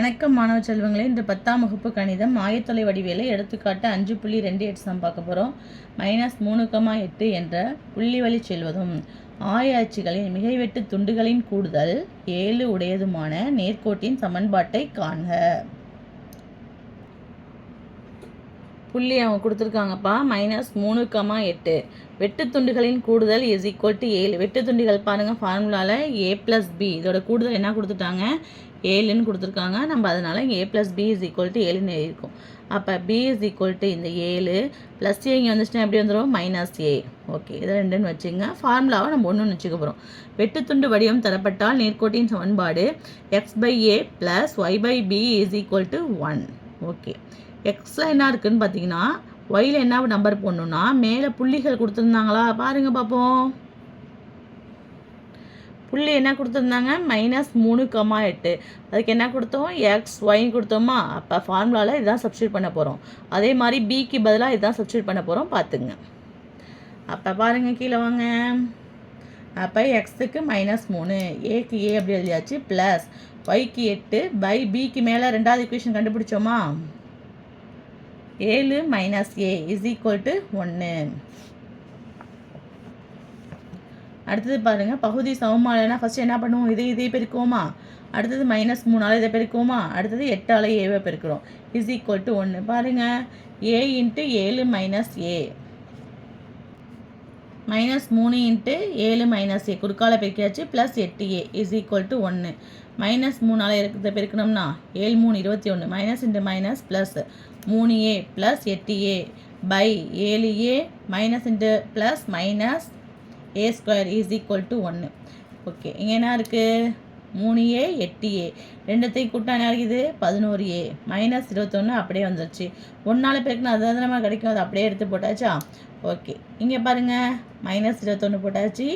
வணக்கம் மாணவ செல்வங்களே. இந்த பத்தாம் வகுப்பு கணிதம் ஆயத்தொலை வடிவேலை எடுத்துக்காட்டு அஞ்சு புள்ளி ரெண்டு எட்டு தான் பார்க்க போகிறோம் மைனஸ் மூணு கமா எட்டு என்ற புள்ளி வழி செல்வதும் ஆய அச்சுகளின் மிகைவெட்டு துண்டுகளின் கூடுதல் ஏழு உடையதுமான நேர்கோட்டின் சமன்பாட்டை காண்க. புள்ளி அவங்க கொடுத்துருக்காங்கப்பா. மைனஸ் மூணு கமா எட்டு. வெட்டு துண்டுகளின் கூடுதல் இஸ் ஈக்குவல் டு ஏழு. வெட்டு துண்டுகள் பாருங்கள் ஃபார்முலாவில் ஏ ப்ளஸ் பி இதோட கூடுதல் என்ன கொடுத்துட்டாங்க? ஏழுன்னு கொடுத்துருக்காங்க. நம்ம அதனால் A plus B is equal to ஏழுன்னு எழுதியிருக்கோம். அப்போ பி இஸ் ஈக்குவல் டு இந்த ஏழு ப்ளஸ் ஏ இங்கே வந்துச்சுன்னா எப்படி வந்துடும் மைனஸ் ஏ ஓகே இதை ரெண்டுன்னு வச்சுங்க. ஃபார்முலாவை நம்ம ஒன்று வச்சுக்க போகிறோம் வெட்டுத்துண்டு வடிவம் தரப்பட்டால் நேர்கோட்டின் சமன்பாடு X by A plus Y by B is equal to one okay எக்ஸில் என்ன இருக்குதுன்னு பார்த்தீங்கன்னா ஒயில் என்ன நம்பர் போடணுன்னா மேலே புள்ளிகள் கொடுத்துருந்தாங்களா? பாருங்கள் பார்ப்போம். புள்ளி என்ன கொடுத்துருந்தாங்க? மைனஸ் மூணு கமா எட்டு. அதுக்கு என்ன கொடுத்தோம்? எக்ஸ் ஒயின் கொடுத்தோமா? அப்போ ஃபார்முலாவில் இதுதான் சப்ஸ்டியூட் பண்ண போகிறோம் அதே மாதிரி பிக்கு பதிலாக இதுதான் சப்ஸ்டியூட் பண்ண போகிறோம் பார்த்துங்க. அப்போ பாருங்கள் கீழே வாங்க. அப்போ எக்ஸுக்கு மைனஸ் மூணு. ஏக்கு ஏ அப்படி எழுதியாச்சு. ப்ளஸ் ஒய்க்கு எட்டு. பை பிக்கு மேலே ரெண்டாவது இக்குவேஷன் கண்டுபிடிச்சோமா? ஏழு minus A is equal to ஒன்று அடுத்தது பாருங்கள் பகுதி சமமானனா ஃபஸ்ட்டு என்ன பண்ணுவோம்? இதை இதை பெருக்குவோமா? அடுத்தது மைனஸ் மூணால் இதை பெருக்குவோமா? அடுத்தது எட்டால் ஏவை பெருக்கிறோம். இஸ் ஈக்குவல் டு ஒன்று பாருங்கள் ஏ இன்ட்டு ஏழு மைனஸ் ஏ மைனஸ் மூணு இன்ட்டு ஏழு மைனஸ் ஏ. குறுக்கால பெருக்கியாச்சு ப்ளஸ் எட்டு ஏ இஸ் ஈக்குவல் டு ஒன்று மைனஸ் மூணால் இருக்கிறத பெருக்கணும்னா ஏழு மூணு இருபத்தி ஒன்று மைனஸ் இன்ட்டு மைனஸ் ப்ளஸ் மூணு ஏ ப்ளஸ் எட்டு ஏ பை ஏழு A minus into plus minus A square is equal to ஒன்று ஓகே இங்கே என்ன இருக்குது மூணு ஏ எட்டு ஏ. ரெண்டுத்தையும் கூட்டினா என்ன இருக்குது? பதினோரு ஏ. மைனஸ் இருபத்தொன்று அப்படியே வந்துருச்சு. ஒன்றால் பேருக்குன்னு அது நம்ம கிடைக்கும். அது அப்படியே எடுத்து போட்டாச்சா? ஓகே. இங்கே பாருங்கள் மைனஸ் இருபத்தொன்று போட்டாச்சு.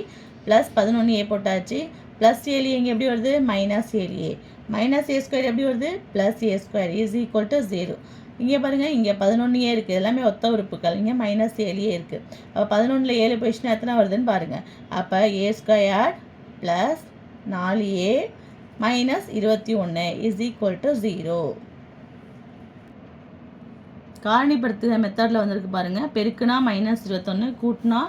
ப்ளஸ் பதினொன்று ஏ போட்டாச்சு. ப்ளஸ் ஏழு இங்கே எப்படி வருது? மைனஸ் ஏழு ஏ. மைனஸ் ஏ ஸ்கொயர் எப்படி வருது? Plus A square is equal to zero இங்கே பாருங்கள் இங்கே பதினொன்று ஏ இருக்குது எல்லாமே ஒத்த உறுப்புகள். இங்கே மைனஸ் ஏழியே இருக்குது அப்போ பதினொன்றில் ஏழு பொசிஷன் எத்தனை வருதுன்னு பாருங்கள் அப்போ ஏ ஸ்கொயர் ப்ளஸ் நாலு ஏ மைனஸ் இருபத்தி ஒன்று இஸ் ஈக்குவல் டு ஜீரோ காரணிப்படுத்துகிற மெத்தடில் வந்திருக்கு பாருங்கள் பெருக்குனா மைனஸ் இருபத்தொன்று கூட்டினா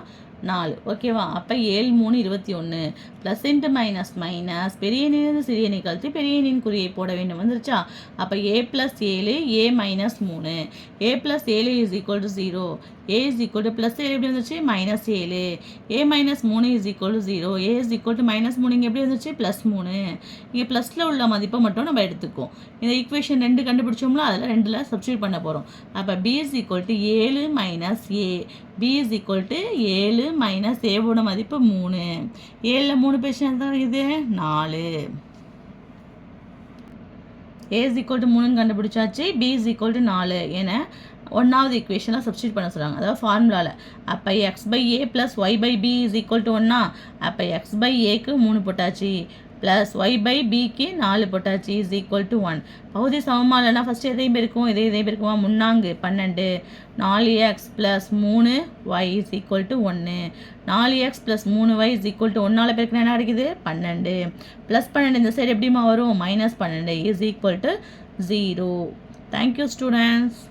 நாலு. ஓகேவா அப்போ ஏழு மூணு இருபத்தி ஒன்று ப்ளஸ் இன்ட்டு மைனஸ் மைனஸ் பெரிய நீர் சிறிய கழித்து பெரிய நீன் குறியை போட வேண்டும். வந்துருச்சா? அப்போ ஏ ப்ளஸ் ஏழு ஏ மைனஸ் மூணு. ஏ ப்ளஸ் ஏழு is equal to zero A is equal to plus ஏழு எப்படி வந்துச்சு மைனஸ் ஏழு ஏ மைனஸ் மூணு is equal to zero A is equal to minus மூணு. இங்கே எப்படி வந்துச்சு ப்ளஸ் மூணு. இங்கே ப்ளஸில் உள்ள மதிப்பை மட்டும் நம்ம எடுத்துக்கோம் இந்த ஈக்குவேஷன் ரெண்டு கண்டுபிடிச்சோம்ல அதில் ரெண்டில் சப்ஸ்டியூட் பண்ண போகிறோம் அப்போ பி இஸ் ஈக்குவல் டு ஏழு minus A B is equal to ஏழு மைனஸ் ஏவோட மதிப்பு மூணு. ஏழில் மூணு பேஷன் தான் இது? நாலு. ஏ இஸ் ஈக்குவல் டு மூணுன்னு கண்டுபிடிச்சாச்சு. பி இஸ் ஈக்குவல் டு நாலு. என ஒன்றாவது இக்குவேஷனில் சப்ஸ்டியூட் பண்ண சொல்கிறாங்க அதாவது ஃபார்முலாவில் அப்போ X by A plus Y by B is equal to ஒன்னா? அப்போ எக்ஸ் பை ஏக்கு மூணு போட்டாச்சு. ப்ளஸ் ஒய் பை பிக்கு நாலு போட்டாச்சு. இஸ் ஈக்குவல் டு ஒன் பகுதி சமமாக இல்லைனா ஃபஸ்ட்டு எதையும் இருக்கும் இதே இதே இருக்குமா முன்னாங்கு பன்னெண்டு. நாலு எக்ஸ் ப்ளஸ் மூணு ஒய் இஸ் ஈக்குவல் டு ஒன்று நாலு எக்ஸ் ப்ளஸ் மூணு ஒய் இஸ் ஈக்குவல் டு ஒன்றால் பெருக்கினா என்ன கிடைக்குது? பன்னெண்டு. ப்ளஸ் பன்னெண்டு இந்த சைடு எப்படிமா வரும்? மைனஸ் பன்னெண்டு. Is equal to zero thank you students